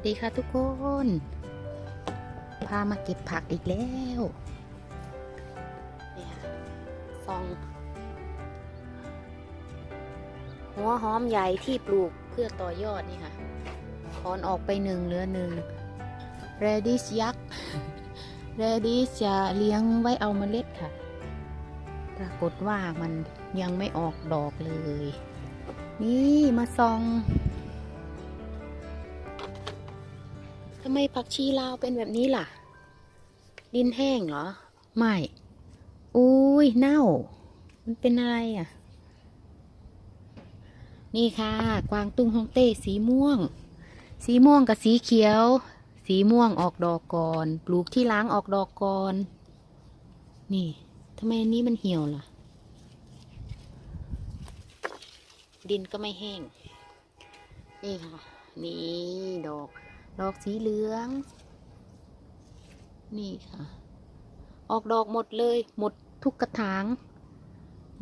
วัสดีค่ะทุกคน พามาเก็บผักอีกแล้วเนี่ยซอง หัวหอมใหญ่ที่ปลูกเพื่อต่อยอดนี่ค่ะถอนออกไปหนึ่งเหลือหนึ่งเรดิสยักษ์เรดิสจะเลี้ยงไว้เอาเมล็ดค่ะ ปรากฏว่ามันยังไม่ออกดอกเลย นี่มาซอง ทำไมผักชีลาวเป็นแบบนี้ล่ะ ดินแห้งเหรอ ไม่ อุ้ยเน่า มันเป็นอะไรอะ นี่ค่ะ กวางตุ้งฮองเต้สีม่วง สีม่วงกับสีเขียว สีม่วงออกดอกก่อน ปลูกที่ล้างออกดอกก่อน นี่ทำไมอันนี้มันเหี่ยวล่ะ ดินก็ไม่แห้ง นี่ค่ะ นี่ดอก ดอกสีเหลือง นี่ค่ะ ออกดอกหมดเลย หมดทุกกระถาง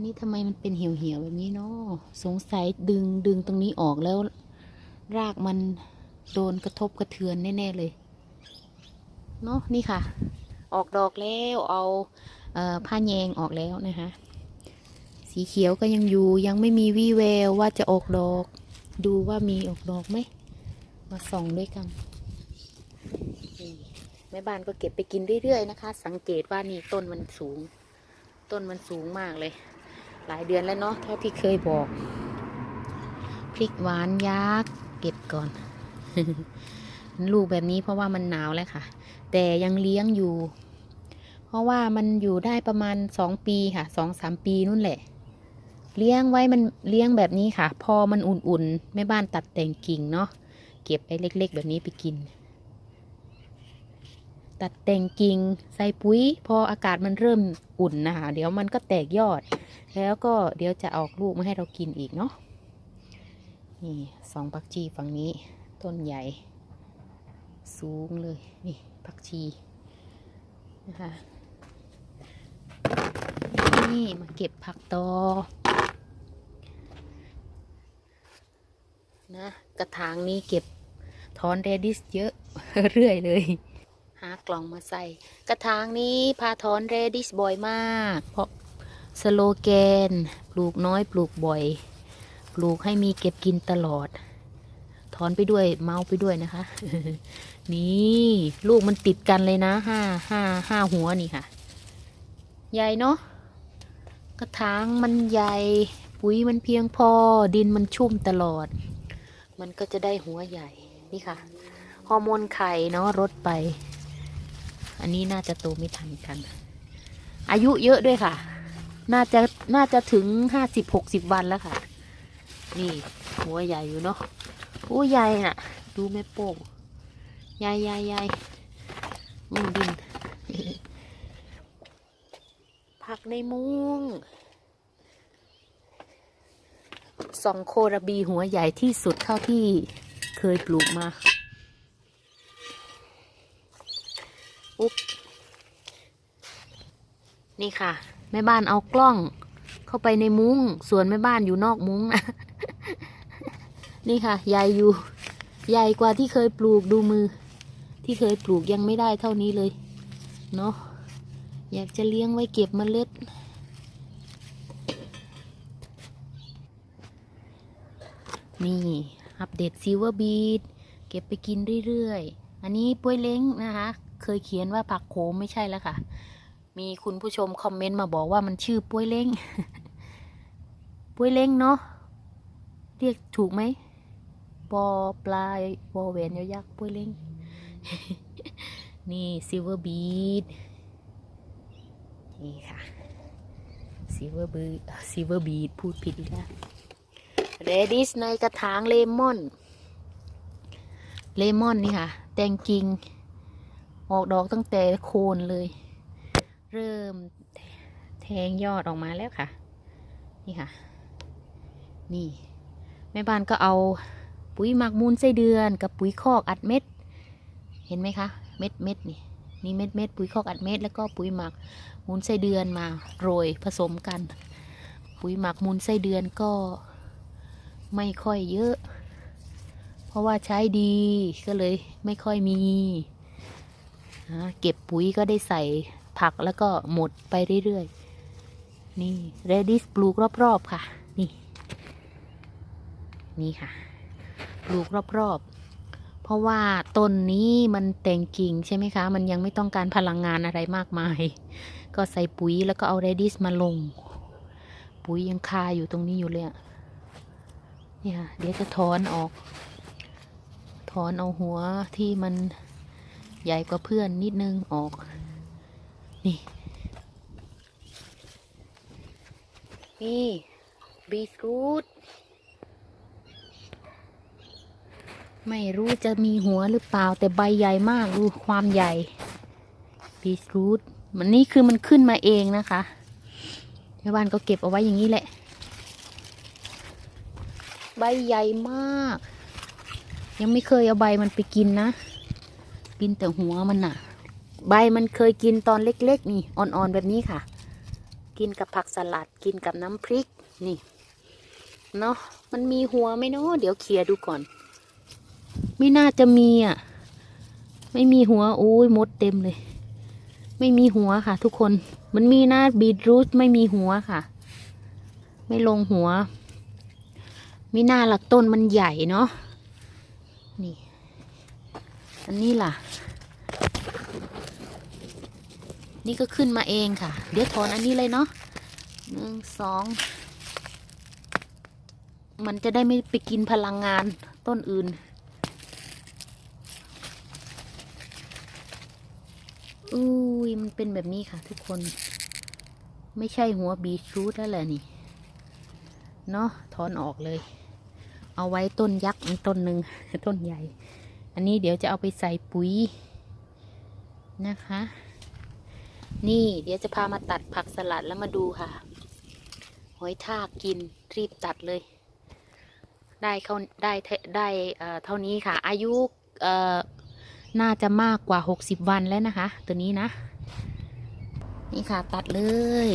นี่ทำไมมันเป็นเหี่ยวๆแบบนี้เนาะสงสัยดึงดึงตรงนี้ออกแล้ว รากมันโดนกระทบกระเทือนแน่ ๆ เลย เนาะนี่ค่ะ ออกดอกแล้วเอาเอผ้าแยงออกแล้วนะคะ สีเขียวก็ยังอยู่ยังไม่มีวี่แววว่าจะออกดอก ดูว่ามีออกดอกไหม มาส่องด้วยกัน แม่บ้านก็เก็บไปกินเรื่อยๆนะคะ สังเกตว่านี่ต้นมันสูง ต้นมันสูงมากเลย หลายเดือนแล้วเนาะเท่าที่เคยบอก พริกหวานยักษ์เก็บก่อนลูกแบบนี้เพราะว่ามันหนาวแล้วค่ะ แต่ยังเลี้ยงอยู่ เพราะว่ามันอยู่ได้ประมาณสองปีค่ะสองสามปีนู่นแหละ เลี้ยงไว้มันเลี้ยงแบบนี้ค่ะ พอมันอุ่นๆแม่บ้านตัดแต่งกิ่งเนาะเก็บไอ้เล็ก ๆ แบบนี้ไปกิน ตัดแต่งกิ่งใส่ปุ๋ย พออากาศมันเริ่มอุ่นนะคะเดี๋ยวมันก็แตกยอด แล้วก็เดี๋ยวจะออกลูกมาให้เรากินอีกเนาะนี่สองปักชีฝั่งนี้ ต้นใหญ่ สูงเลยนี่ปักชีนะคะนี่มาเก็บผักตอนะกระถางนี้เก็บถอนเรดิสเยอะเรื่อยเลย หากล่องมาใส่ กระถางนี้พาถอนเรดิสบ่อยมาก เพราะสโลแกน ปลูกน้อยปลูกบ่อย ปลูกให้มีเก็บกินตลอด ถอนไปด้วยเมาไปด้วยนะคะ นี่ลูกมันติดกันเลยนะห้าห้าห้าหัวนี่ค่ะ ใหญ่เนาะกระถางมันใหญ่ปุ๋ยมันเพียงพอดินมันชุ่มตลอด มันก็จะได้หัวใหญ่นี่ค่ะ ฮอร์โมนไข่เนาะลดไป อันนี้น่าจะโตไม่ทันกัน อายุเยอะด้วยค่ะ น่าจะน่าจะถึงห้าสิบหกสิบวันแล้วค่ะ นี่หัวใหญ่อยู่เนาะอู้ใหญ่น่ะ ดูแม่โป้งใหญ่ใหญ่ใหญ่อืมดิน ผักในมุ้งสองโคระบีหัวใหญ่ที่สุดเท่าที่เคยปลูกมา อุ๊บ นี่ค่ะ แม่บ้านเอากล้อง เข้าไปในมุ้ง ส่วนแม่บ้านอยู่นอกมุ้งนะ นี่ค่ะ ใหญ่อยู่ ใหญ่กว่าที่เคยปลูกดูมือ ที่เคยปลูกยังไม่ได้เท่านี้เลย เนาะ อยากจะเลี้ยงไว้เก็บเมล็ดนี่ อัปเดตซิลเวอร์บีดเก็บไปกินเรื่อย ๆ อันนี้ป้วยเล้งนะคะ เคยเขียนว่าผักโขมไม่ใช่แล้วค่ะ มีคุณผู้ชมคอมเมนต์มาบอกว่ามันชื่อป้วยเล้งป้วยเล้งเนาะเรียกถูกไหมปอปลายวอแหวนยอยักษ์ป้วยเล้งนี่ซิลเวอร์บีดนี่ค่ะซิลเวอร์บีซิลเวอร์บีดพูดผิดอีกแล้วเรดิสในกระถางเลมอน เลมอนนี่ค่ะ แตงกิ่ง ออกดอกตั้งแต่โคนเลย เริ่มแทงยอดออกมาแล้วค่ะ นี่ค่ะ นี่แม่บ้านก็เอาปุ๋ยหมักมูลไส้เดือนกับปุ๋ยคอกอัดเม็ด เห็นไหมคะ เม็ดเม็ดนี่นี่เม็ดเม็ดปุ๋ยคอกอัดเม็ดแล้วก็ปุ๋ยหมักมูลไส้เดือนมาโรยผสมกัน ปุ๋ยหมักมูลไส้เดือนก็ไม่ค่อยเยอะ เพราะว่าใช้ดีก็เลยไม่ค่อยมี เก็บปุ๋ยก็ได้ใส่ผักแล้วก็หมดไปเรื่อยๆ นี่ redis ปลูกรอบๆค่ะ นี่ นี่ค่ะ ปลูกรอบๆ เพราะว่าต้นนี้มันแต่งกิ่งใช่ไหมคะ มันยังไม่ต้องการพลังงานอะไรมากมาย ก็ใส่ปุ๋ยแล้วก็เอา redis มาลง ปุ๋ยยังคาอยู่ตรงนี้อยู่เลยอะเนี่ยค่ะเดี๋ยวจะถอนออก ถอนเอาหัวที่มัน ใหญ่กว่าเพื่อนนิดนึงออก นี่ นี่บีทรูทไม่รู้จะมีหัวหรือเปล่าแต่ใบใหญ่มากดูความใหญ่บีทรูทมันนี่คือมันขึ้นมาเองนะคะชาวบ้านก็เก็บเอาไว้อย่างนี้แหละ ใบใหญ่มาก ยังไม่เคยเอาใบมันไปกินนะ กินแต่หัวมันน่ะ ใบมันเคยกินตอนเล็กๆ นี่อ่อนๆแบบนี้ค่ะ กินกับผักสลัดกินกับน้ำพริกนี่เนาะมันมีหัวไหมเนาะเดี๋ยวเคลียดูก่อน ไม่น่าจะมีอะ ไม่มีหัวโอ้ยมดเต็มเลย ไม่มีหัวค่ะ ทุกคนมันมีหนะบีทรูทไม่มีหัวค่ะ ไม่ลงหัว ไมีหน้าหลักต้นมันใหญ่เนาะนี่ อันนี้ล่ะ นี่ก็ขึ้นมาเองค่ะ เดี๋ยวถอนอันนี้เลยเนาะหนึ่งสอง มันจะได้ไม่ไปกินพลังงานต้นอื่นอุ้ยมันเป็นแบบนี้ค่ะทุกคน ไม่ใช่หัวบีทรูทแล้วแหละนี่ เนาะถอนออกเลย เอาไว้ต้นยักษ์ต้นหนึ่งต้นใหญ่ อันนี้เดี๋ยวจะเอาไปใส่ปุ๋ยนะคะ นี่เดี๋ยวจะพามาตัดผักสลัดแล้วมาดูค่ะหอยทากกินรีบตัดเลย ได้เขาได้ได้เอ่อเท่านี้ค่ะ อายุเอ่อน่าจะมากกว่า 60 วันแล้วนะคะ ตัวนี้นะ นี่ค่ะตัดเลย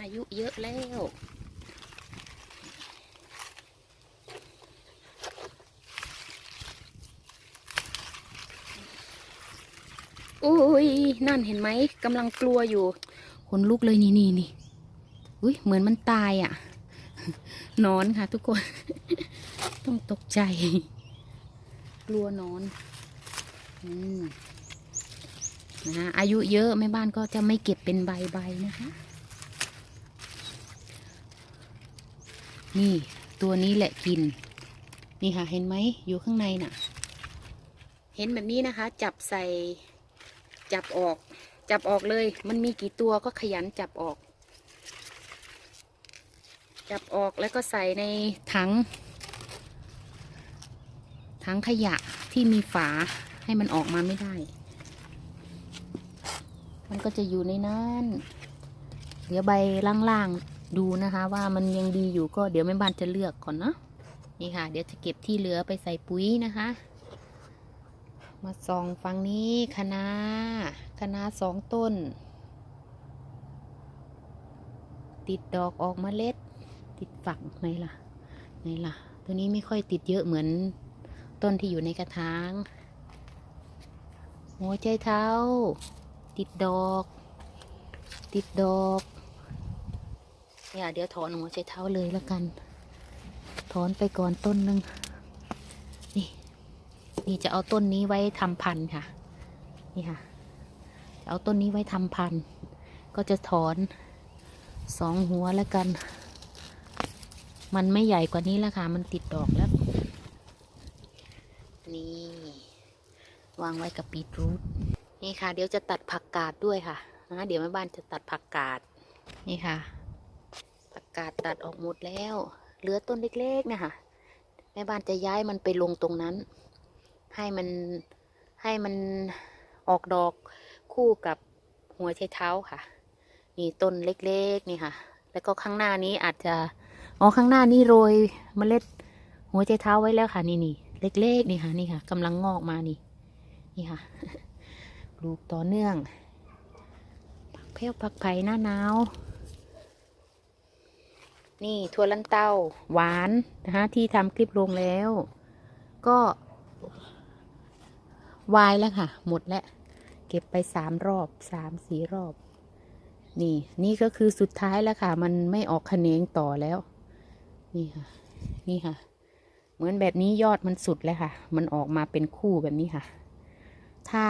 อายุเยอะแล้ว อุ้ยนั่นเห็นไหมกำลังกลัวอยู่ขนลุกเลยนี่นี่นี่อุ้ยเหมือนมันตายอะ่ะ นอนค่ะ ทุกคน ต้องตกใจ กลัวนอนอืมนะฮะอายุเยอะแม่บ้านก็จะไม่เก็บเป็นใบใบๆนะคะ นี่ตัวนี้แหละกิน นี่ค่ะ เห็นไหมอยู่ข้างในน่ะ เห็นแบบนี้นะคะ จับใส่ จับออก จับออกเลย มันมีกี่ตัวก็ขยันจับออก จับออกแล้วก็ใส่ในถัง ถังขยะที่มีฝาให้มันออกมาไม่ได้ มันก็จะอยู่ในนั้นเดี๋ยวใบล่างๆดูนะคะว่ามันยังดีอยู่ก็เดี๋ยวแม่บ้านจะเลือกก่อนเนาะนี่ค่ะ เดี๋ยวจะเก็บที่เหลือไปใส่ปุ๋ยนะคะ มาส่องฝั่งนี้คณะน้าคะสองต้น ติดดอกออกมาเล็ด ติดฝักไหนล่ะไหนล่ะ ตัวนี้ไม่ค่อยติดเยอะเหมือนต้นที่อยู่ในกระถางหัวใจเท้า ติดดอก ติดดอกเนี่ยเดี๋ยวถอนหัวใจเท้าเลยแล้วกัน ถอนไปก่อนต้นหนึ่ง นี่จะเอาต้นนี้ไว้ทำพันธุ์ค่ะ นี่ค่ะ จะเอาต้นนี้ไว้ทำพันธุ์ ก็จะถอนสองหัวแล้วกัน มันไม่ใหญ่กว่านี้แล้วค่ะ มันติดดอกแล้ว นี่ วางไว้กับปีทรูทนี่ค่ะ เดี๋ยวจะตัดผักกาดด้วยค่ะนะเดี๋ยวแม่บ้านจะตัดผักกาด นี่ค่ะ ผักกาดตัดออกหมดแล้ว เหลือต้นเล็กๆนะคะแม่บ้านจะย้ายมันไปลงตรงนั้น ให้มันให้มันออกดอกคู่กับหัวไชเท้าค่ะ นี่ต้นเล็กๆนี่ค่ะ แล้วก็ข้างหน้านี้อาจจะอ๋อข้างหน้านี้โรยเมล็ดหัวไชเท้าไว้แล้วค่ะ นี่นี่เล็กๆนี่ค่ะ นี่ค่ะกำลังงอกมานี่ นี่ค่ะปลูกต่อเนื่องผักเพลวผักไผ่หน้าหนาวนี่ถั่วลันเต้าหวานนะคะที่ทำคลิปลงแล้ว ก็ วายแล้วค่ะ หมดแล้ว เก็บไปสามรอบสามสี่รอบ นี่ นี่ก็คือสุดท้ายแล้วค่ะ มันไม่ออกคะแนงต่อแล้ว นี่ค่ะ นี่ค่ะ เหมือนแบบนี้ยอดมันสุดแล้วค่ะ มันออกมาเป็นคู่แบบนี้ค่ะ ถ้า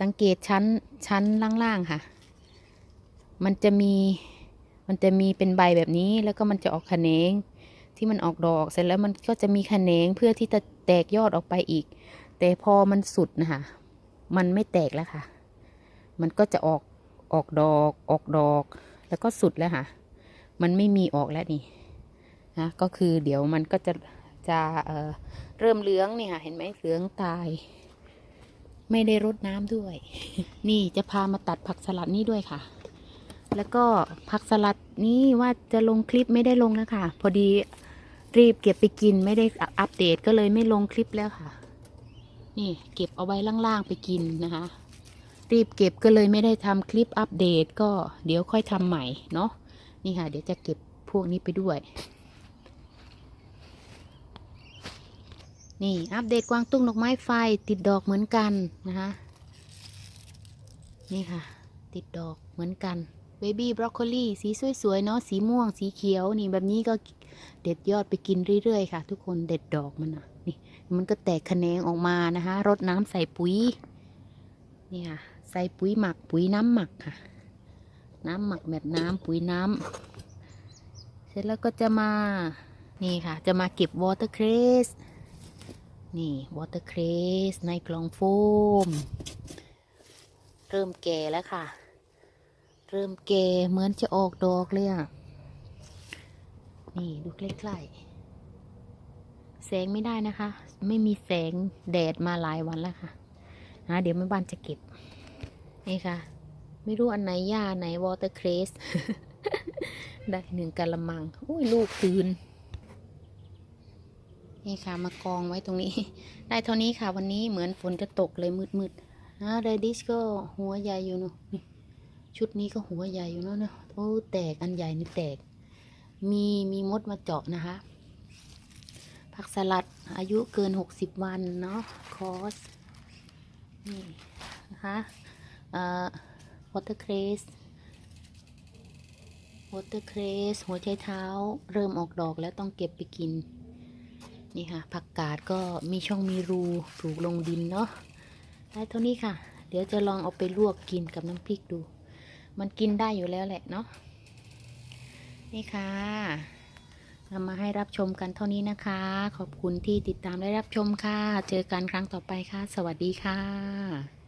สังเกตชั้นชั้นล่างๆค่ะ มันจะมี มันจะมีเป็นใบแบบนี้แล้วก็มันจะออกขะแขนง ที่มันออกดอก เสร็จแล้วมันก็จะมีแขนงเพื่อที่จะแตกยอดออกไปอีก แต่พอมันสุดนะคะมันไม่แตกแล้วค่ะ มันก็จะออกออกดอกออกดอก แล้วก็สุดแล้วค่ะ มันไม่มีออกแล้วนี่นะก็คือเดี๋ยวมันก็จะจะเอ่อเริ่มเหลืองเนี่ยค่ะ เห็นไหมเหลืองตาย ไม่ได้รดน้ำด้วย นี่จะพามาตัดผักสลัดนี่ด้วยค่ะ แล้วก็ผักสลัดนี่ว่าจะลงคลิปไม่ได้ลงนะคะ พอดี รีบเก็บไปกินไม่ได้อัปเดตก็เลยไม่ลงคลิปแล้วค่ะ นี่เก็บเอาไว้ล่างๆไปกินนะคะ รีบเก็บก็เลยไม่ได้ทำคลิปอัปเดตก็เดี๋ยวค่อยทำใหม่เนาะนี่ค่ะ เดี๋ยวจะเก็บพวกนี้ไปด้วย นี่อัปเดตกวางตุ้งดอกไม้ไฟติดดอกเหมือนกันนะคะ นี่ค่ะ ติดดอกเหมือนกัน เบบี้บรอกโคลีสีสวยๆเนาะสีม่วงสีเขียวนี่แบบนี้ก็เด็ดยอดไปกินเรื่อยๆค่ะ ทุกคนเด็ดดอกมันนะนี่มันก็แตกแขนงออกมานะคะรดน้ำใส่ปุ๋ยนี่ค่ะใส่ปุ๋ยหมักปุ๋ยน้ำหมักค่ะ น้ำหมักแบบน้ำปุ๋ยน้ำเสร็จแล้วก็จะมานี่ค่ะ จะมาเก็บวอเตอร์เครสนี่วอเตอร์เครสในกล่องโฟม เริ่มแก่แล้วค่ะ เริ่มแก่เหมือนจะออกดอกเลยอะ นี่ดูใกล้ๆ แสงไม่ได้นะคะ ไม่มีแสงแดดมาหลายวันแล้วค่ะนะเดี๋ยวแม่บ้านจะเก็บ นี่ค่ะ ไม่รู้อันไหนหญ้าไหนวอเตอร์เครสได้หนึ่งกะละมัง อุ้ยลูกตื่น นี่ค่ะมากองไว้ตรงนี้ ได้เท่านี้ค่ะ วันนี้เหมือนฝนจะตกเลยมืดๆนะเรดิชก็หัวใหญ่อยู่เนอะนี่ ชุดนี้ก็หัวใหญ่อยู่เนอะเนอะโอ้แตกอันใหญ่นี่แตก มีมีมดมาเจาะนะคะ ผักสลัดอายุเกิน60วันเนาะคอสนี่นะคะเอ่อวอเตอร์เครสวอเตอร์เครสหัวใจเท้าเริ่มออกดอกแล้วต้องเก็บไปกิน นี่ค่ะ ผักกาดก็มีช่องมีรูปลูกลงดินเนาะได้เท่านี้ค่ะ เดี๋ยวจะลองเอาไปลวกกินกับน้ำพริกดู มันกินได้อยู่แล้วแหละเนาะนี่ค่ะนำมาให้รับชมกันเท่านี้นะคะ ขอบคุณที่ติดตามและรับชมค่ะ เจอกันครั้งต่อไปค่ะ สวัสดีค่ะ